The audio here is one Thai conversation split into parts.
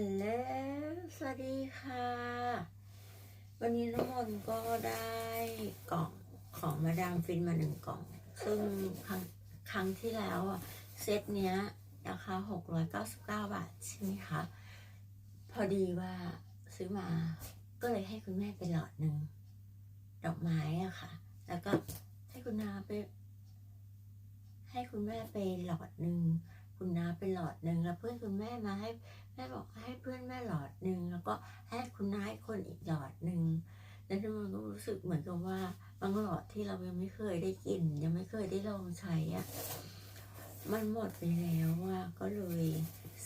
ฮัลโหลสวัสดีค่ะ วันนี้น้องมนต์ก็ได้กล่องของมาดามฟินมาหนึ่งกล่อง ซึ่งครั้งครั้งที่แล้วอะเซตเนี้ยราคา699บเก้าบาทใช่ไหมคะ พอดีว่าซื้อมาก็เลยให้คุณแม่ไปหลอดหนึ่งดอกไม้อะค่ะ แล้วก็ให้คุณนาไป ให้คุณแม่ไปหลอดหนึ่งคุณน้าไปหลอดหนึ่งแล้วเพื่อนคุณแม่มาให้ แม่บอกให้เพื่อนแม่หลอดหนึ่งแล้วก็ให้คุณน้าอีกคนอีกหลอดหนึ่งแล้วมันก็รู้สึกเหมือนกับว่าบางหลอดที่เรายังไม่เคยได้กิน ยังไม่เคยได้ลองใช้อะมันหมดไปแล้วว่าก็เลย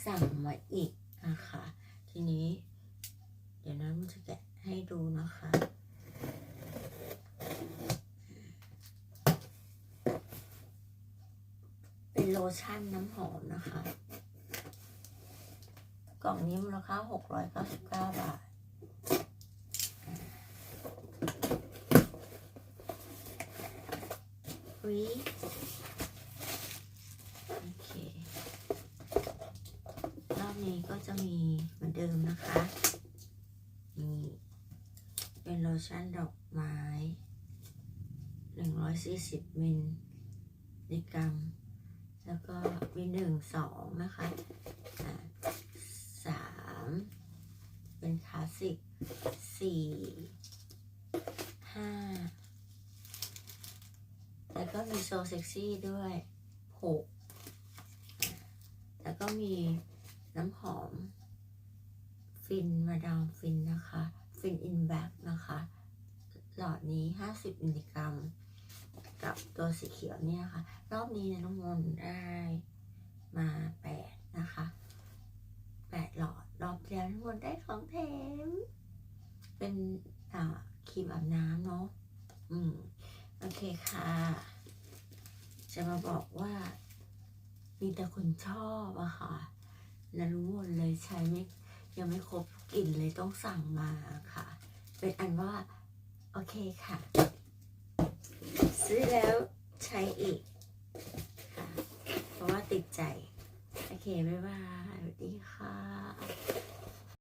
สั่งมาอีกอะคะทีนี้ เดี๋ยวนั้นมันจะแกะให้ดูนะคะเป็นโลชั่นน้ำหอมนะคะ กล่องนี้มูลค่า699บาทวิโอเค รอบนี้ก็จะมีเหมือนเดิมนะคะนี่เป็นโลชั่นดอกไม้140มิลลิกรัม แล้วก็มีหนึ่งสองนะคะ สิบสี่ห้าแล้วก็มีโซเซ็กซี่ด้วยหกแล้วก็มีน้ำหอม ฟินมาดามฟินนะคะ ฟินอินแบ็กนะคะ หลอดนี้ 50 มิลลิกรัม กับตัวสีเขียวเนี่ยค่ะ รอบนี้นะน้องมนได้มา 8 ดรอบที่แล้วน้องมนได้ของแถมเป็นอ่าครีมอาบน้ำเนาะอืมโอเคค่ะ จะมาบอกว่ามีแต่คนชอบอะค่ะแล้วรู้หมดเลยใช้ไม่ยังไม่ครบกลิ่นเลยต้องสั่งมาค่ะ เป็นอันว่า โอเคค่ะ ซื้อแล้วใช้อีกค่ะ เพราะว่าติดใจ โอเค บ๊ายบาย สวัสดีค่ะ